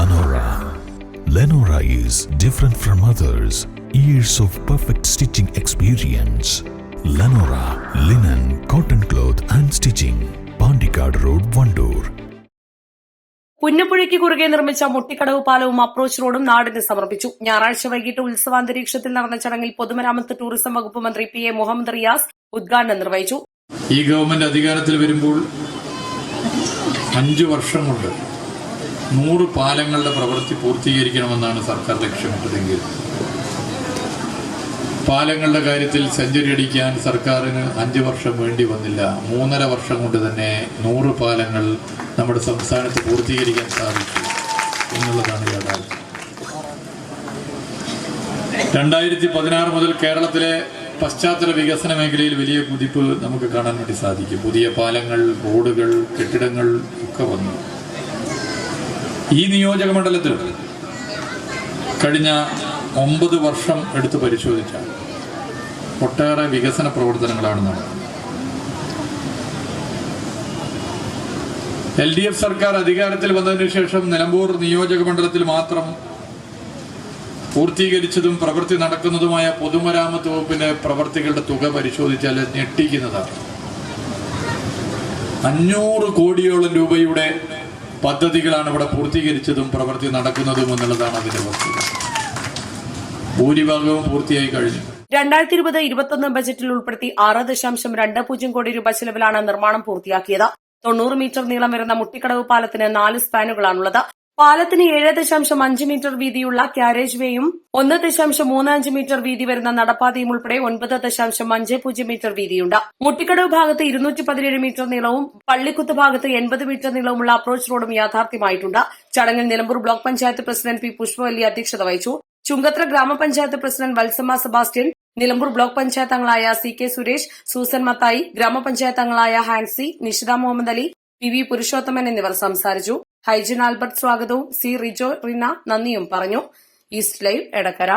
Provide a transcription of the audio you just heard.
Lenora. Lenora is different from others. Years of perfect stitching experience. Lenora linen, cotton cloth and stitching. Pandikad Road, Vandoor. പുന്നപ്പുഴയ്ക്ക് കുറുകെ നിർമ്മിച്ച മുട്ടിക്കടവ് പാലവും approach റോഡും നാടിന് സമർപ്പിച്ചു ഞായറാഴ്ച വൈകിട്ട് ഉത്സവാന്തരീക്ഷത്തിൽ നടന്ന ചടങ്ങിൽ പൊതുമരാമത്ത് ടൂറിസം വകുപ്പ് മന്ത്രി പി എ മുഹമ്മദ് റിയാസ് ഉദ്ഘാടനം നിർവഹിച്ചു ഈ ഗവൺമെന്റ് അധികാരത്തിൽ വരുമ്പോൾ അഞ്ചു വർഷം കൊണ്ട് നൂറ് പാലങ്ങളുടെ പ്രവൃത്തി പൂർത്തീകരിക്കണമെന്നാണ് സർക്കാർ ലക്ഷ്യമിട്ടതെങ്കിൽ. പാലങ്ങളുടെ കാര്യത്തിൽ സെഞ്ചുറി അടിക്കാൻ സർക്കാരിന് അഞ്ച് വർഷം വേണ്ടി വന്നില്ല. മൂന്നര വർഷം കൊണ്ട് തന്നെ നൂറ് പാലങ്ങൾ നമ്മുടെ സംസ്ഥാനത്ത് പൂർത്തീകരിക്കാൻ സാധിച്ചു എന്നുള്ളതാണ് യാഥാർത്ഥ്യം. രണ്ടായിരത്തി പതിനാറ് മുതൽ കേരളത്തിലെ പശ്ചാത്തല വികസന മേഖലയിൽ വലിയ കുതിപ്പ് നമുക്ക് കാണാൻ വേണ്ടി സാധിക്കും. പുതിയ പാലങ്ങൾ റോഡുകൾ കെട്ടിടങ്ങൾ ഒക്കെ വന്നു. ഈ നിയോജക മണ്ഡലത്തിൽ കഴിഞ്ഞ ഒമ്പത് വർഷം എടുത്ത് പരിശോധിച്ചാൽ ഒട്ടേറെ വികസന പ്രവർത്തനങ്ങളാണ് നടന്നത്. എൽ ഡി എഫ് സർക്കാർ അധികാരത്തിൽ വന്നതിന് ശേഷം നിലമ്പൂർ നിയോജക മണ്ഡലത്തിൽ മാത്രം പൂർത്തീകരിച്ചതും പ്രവൃത്തി നടക്കുന്നതുമായ പൊതുമരാമത്ത് വകുപ്പിന്റെ പ്രവർത്തികളുടെ തുക പരിശോധിച്ചാൽ ഞെട്ടിക്കുന്നതാണ്. അഞ്ഞൂറ് കോടിയോളം രൂപയുടെ പദ്ധതികളാണ് ഇവിടെ പൂർത്തീകരിച്ചതും പ്രവൃത്തി നടക്കുന്നതും എന്നുള്ളതാണ് അതിന്റെ വസ്തുത. ഭൂരിഭാഗവും പൂർത്തിയായി കഴിഞ്ഞു. രണ്ടായിരത്തി ഇരുപത് ഇരുപത്തൊന്ന് ബജറ്റിൽ ഉൾപ്പെടുത്തി ആറ് ദശാംശം രണ്ട് പൂജ്യം കോടി രൂപ ചെലവിലാണ് നിർമ്മാണം പൂർത്തിയാക്കിയത്. തൊണ്ണൂറ് മീറ്റർ നീളം വരുന്ന മുട്ടിക്കടവ് പാലത്തിന് നാല് സ്പാനുകളാണുള്ളത്. പാലത്തിന് ഏഴ് ദശാംശം അഞ്ച് മീറ്റർ വീതിയുള്ള ക്യാരേജ് വേയും ഒന്ന് ദശാംശം മൂന്ന് അഞ്ച് മീറ്റർ വീതി വരുന്ന നടപ്പാതയും ഉൾപ്പെടെ ഒൻപത് ദശാംശം അഞ്ച് പൂജ്യം മീറ്റർ വീതിയുണ്ട്. മുട്ടിക്കടവ് ഭാഗത്ത് ഇരുന്നൂറ്റി പതിനേഴ് മീറ്റർ നീളവും പള്ളിക്കുത്ത് ഭാഗത്ത് എൺപത് മീറ്റർ നീളവുമുള്ള അപ്രോച്ച് റോഡും യാഥാർത്ഥ്യമായിട്ടുണ്ട്. ചടങ്ങിൽ Nilambur block panchayat president P Pushpavalli അധ്യക്ഷത വഹിച്ചു. ചുങ്കത്ര ഗ്രാമപഞ്ചായത്ത് president Valsamma Sebastian Nilambur block panchayat അംഗങ്ങളായ C K Suresh Susan Mathai ഗ്രാമപഞ്ചായത്ത് അംഗങ്ങളായ ഹാൻസി നിഷിത മുഹമ്മദ് അലി പി വി പുരുഷോത്തമൻ എന്നിവർ സംസാരിച്ചു. ഹൈജിൻ ആൽബർട്ട് സ്വാഗതവും സി റിജോ റിന നന്ദിയും പറഞ്ഞു. East live Edakkara.